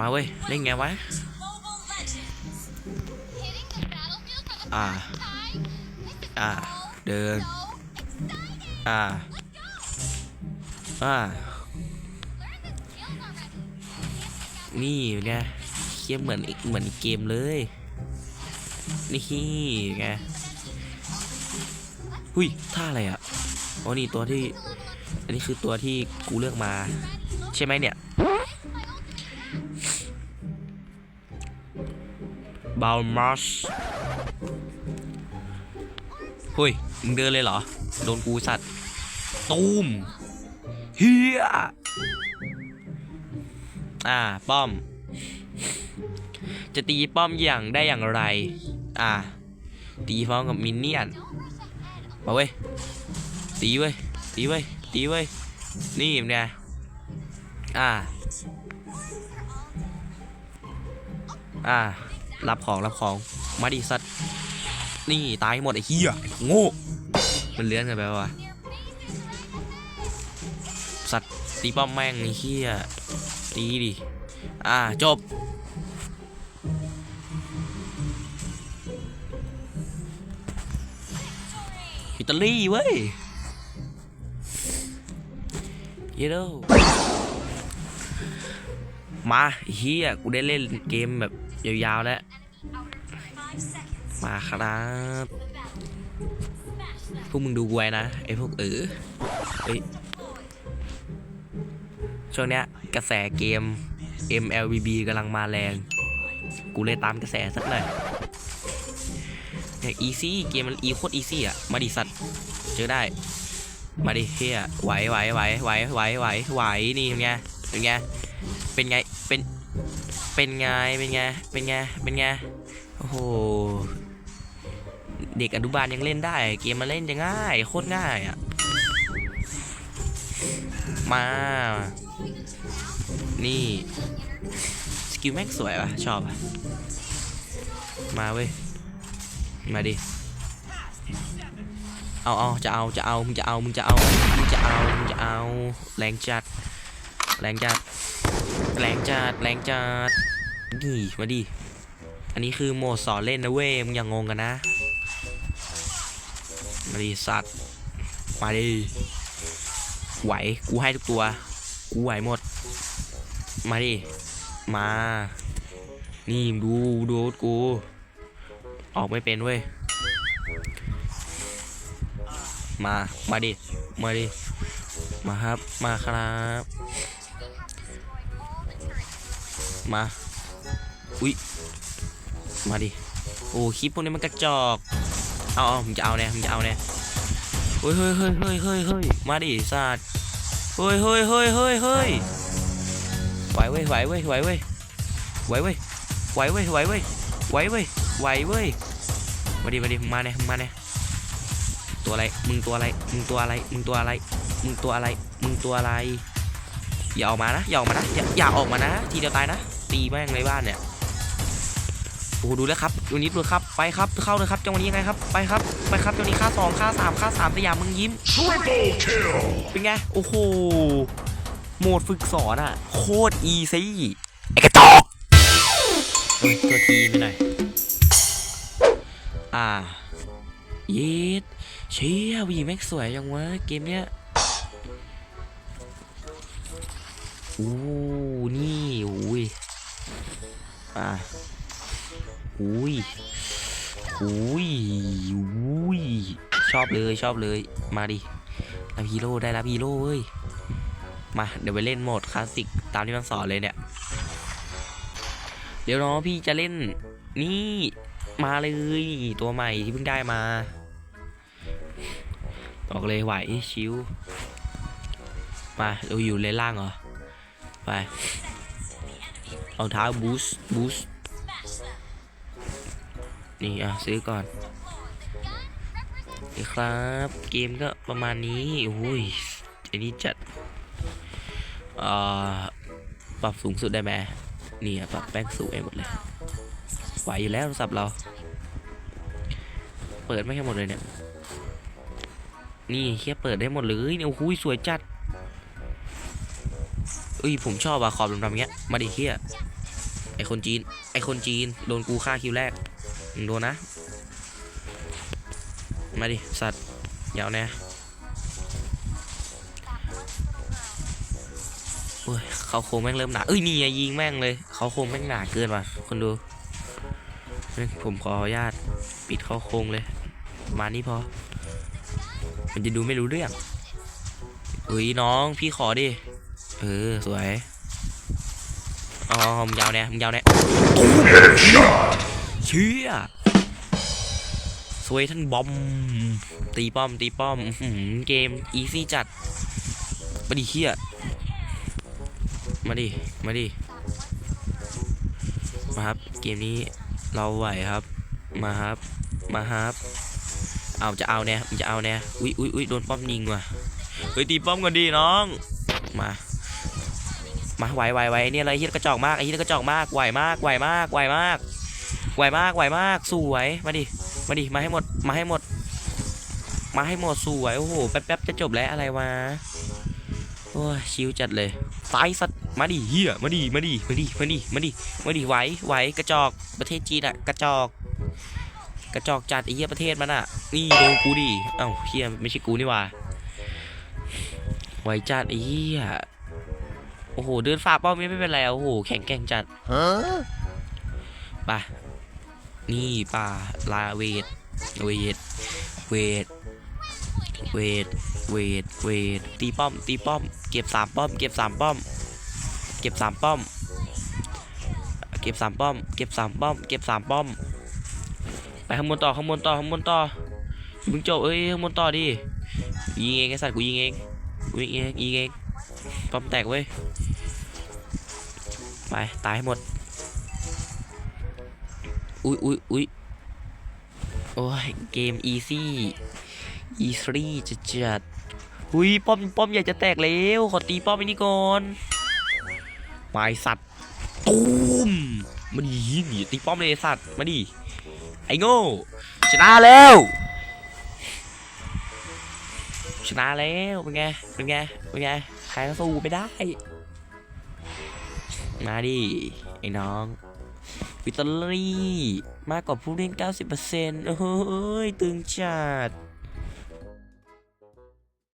มาเว้ยเล่นไงวะ อ่า อ่า เดิน อ่า อ่า นี่ไงเคียเหมือนอีกเหมือนอีเกมเลย นี่ไงหุยท่าอะไรอะอ๋อนี่ตัวที่ อันนี้คือตัวที่กูเลือกมา ใช่ไหมเนี่ย บาลมัสหุยมึงเดินเลยเหรอ โดนกูสัตว์ ตูมเฮียอ่า ป้อม จะตีป้อมอย่างได้อย่างไร อ่า ตีพร้อมกับมินเนี่ยนมาเว้ย ตีเว้ย ตีเว้ย ตีเว้ย นี่มันไงอ่า อ่า รับของรับของ มาดิสัตว์ นี่ตายหมดไอ้เหี้ยโง่ มันเลื้อนกันไปวะสัตว์ตีป้อมแม่งไอ้เหี้ยตีดิ อ่าจบ อิตาลีเว้ย เยโด มาเฮียกูได้เล่นเกมแบบยาวๆแล้ว มาครับพวกมึงดูกูไว้นะไอพวกเออเฮ้ยช่วงเนี้ยกระแสเกม MLBB กำลังมาแรง กูเลยตามกระแสสักหน่อยเนี่ยอีซี่เกมมันอีโคตรอีซี่อะ มาดิสัตว์ เจอได้ มาดิเฮียไหวไหวไหวไหวไหวไหวไหวนี่เป็นไง เป็นไง เป็นไง เป็น เป็นไง เป็นไง เป็นไง เป็นไง โอ้โห เด็กอนุบาลยังเล่นได้ เกมมาเล่นจะง่าย โคตรง่ายอะ มา นี่ สกิลแม่งสวยว่ะ ชอบอะ มาเว้ย มาดิเอาเอาจะเอา จะเอา มึงจะเอา มึงจะเอา มึงจะเอา มึงจะเอา แรงจัด แรงจัดแรงจัดแรงจัดนี่มาดิ อันนี้คือโหมดสอนเล่นนะเว้ยมึงอย่างงงกันนะ มาดิสัตว์ มาดิ ไหว กูให้ทุกตัว กูไหวหมด มาดิ มา นี่ดูดูกู ออกไม่เป็นเว้ย มา มาดิ มาดิ มาครับ มาครับ มา อุ้ย มาดิ โอ้คลิปพวกนี้มันกระจอก เอาเอาผมจะเอาเนี่ยผมจะเอาเนี่ยเฮ้ยเฮ้ยเฮ้ยเฮ้ยเฮ้ยเฮ้ยมาดิสัตว์เฮ้ยเฮ้ยเฮ้ยเฮ้ยเฮ้ยไหวเว้ยไหวเว้ยไหวเว้ยไหวเว้ยไหวเว้ยไหวเว้ยไหวเว้ยไหวเว้ยมาดิมาดิมาเนี่ยมาเนี่ยตัวอะไร มึงตัวอะไร มึงตัวอะไร มึงตัวอะไร มึงตัวอะไร มึงตัวอะไร อย่าออกมานะ อย่าออกมานะอย่าอย่าออกมานะ ทีเดียวตายนะ ตีแม่งในบ้านเนี่ย โอ้โหดูแล้วครับดูนิดดูครับ ไปครับ เข้าเลยครับจังหวะนี้ยังไงครับ ไปครับ ไปครับจังหวะนี้ค่าสองค่าสามค่าสามสยามมึงยิ้ม Triple kill! เป็นไง โอ้โห โหมดฝึกสอนอะโคตรอีซี่ไอ้กระจอกเฮ้ยตัวทีไปหน่อย อ่า เย็ดเชี่ยวีแม็กสวยจังวะเกมเนี้ย อ้นี่อุ้ยอ่าอุ้ยอุ้ยอุ้ยชอบเลยชอบเลยมาดิรับฮีโร่ได้รับฮีโร่เว้ยมาเดี๋ยวไปเล่นโหมดคลาสสิกตามที่มันสอนเลยเนี่ย เดี๋ยวน้องพี่จะเล่นนี่มาเลยตัวใหม่ที่เพิ่งได้มาบอกเลยไหวชิวมาเราอยู่เลนล่างเหรอ ไปรองเท้าบูสบูสนี่อะซื้อก่อนนี่ครับ เกมก็ประมาณนี้อุ้ยอันนี้จัดอ่อปรับสูงสุดได้ไหมนี่อะปรับแป้งสูงให้หมดเลยไหวอยู่แล้วโทรศัพท์เรา เปิดไม่ให้หมดเลยเนี่ย นี่แค่เปิดได้หมดเลยเนี่ยโอ้โหสวยจัด เอ้ยผมชอบอะขอบดำๆเงี้ย มาดิเฮียไอคนจีน ไอคนจีน โดนกูฆ่าคิวแรกโดนนะ มาดิ สัตว์ยาวแน่โอ้ยเขาโคงแม่งเริ่มหนาเอ้ยนี่ยิงแม่งเลย เขาโคงแม่งหนาเกินว่ะคนดู ผมขออนุญาตปิดเขาโคงเลย มานี่พอ มันจะดูไม่รู้เรื่องเอ้ยน้องพี่ขอดิ เออ สวยอ๋อมึงยาวแน่มึงยาวแน่เชี่ยสวยท่านบอม ตีป้อม ตีป้อมหือเกม อีซี่จัดมาดิเฮียมาดิ มาดิ มาครับ เกมนี้เราไหวครับ มาครับ มาครับ เอาจะเอาแน่มึงจะเอาแน่อุ้ยอุ้ยอุ้ยโดนป้อมยิงว่ะ เฮ้ยตีป้อมกันดีน้อง มา มาไหวไหวไหวเนี่ยอะไรเฮียกระจอกมากไอ้เฮียกระจอกมากไหวมากไหวมากไหวมากไหวมากไหวมากสวยมาดิมาดิมาให้หมดมาให้หมด มาให้หมดสวยโอ้โหแป๊บๆจะจบแล้วอะไรวะโอ้ยชิวจัดเลยไฟสัตมาดิเฮียมาดิมาดิมาดิมาดิมาดิมาดิไหวไหวกระจอกประเทศจีนอะกระจอก กระจอกจัดไอ้เหี้ยประเทศมันอะนี่โดนกูดิเอ้าเฮียไม่ใช่กูนี่ว่าไหวจัดไอ้เหี้ย อ้โหเดินฝ่าเป้าไม่เป็นไรโอ้โหแข็งแกร่งจัดไปนี่ป่าลาเวทเวทเวทเวทเวทเวทตีป้อมตีป้อม เก็บสามป้อม เก็บสามป้อม เก็บสามป้อม เก็บสามป้อม เก็บสามป้อม เก็บสามป้อม ไปข้างบนต่อข้างบนต่อข้างบนต่อมึงจบเอ้ยข้างบนต่อดิยิงเองไอ้สัตว์กูยิงเองกูยิงเองยิงเองป้อมแตกเว้ย ไป ตายให้หมด อุ้ยอุ้ยอุ้ยโอ้ย เกมอีซี่ อีซี่จะจัดอุ้ย ป้อม ป้อมใหญ่จะแตกแล้ว ขอตีป้อมไอ้นี่ก่อนไปสัตว์ตูมมาดิยิงดิตีป้อมเลยสัตว์ มาดิ ไอ้โง่ ชนะแล้ว ชนะแล้ว เป็นไง เป็นไง เป็นไง ใครก็สู้ไม่ได้ มาดิไอ้น้องวิตาลีมากกว่าผู้เล่น 90%โอ้ยตึงจัด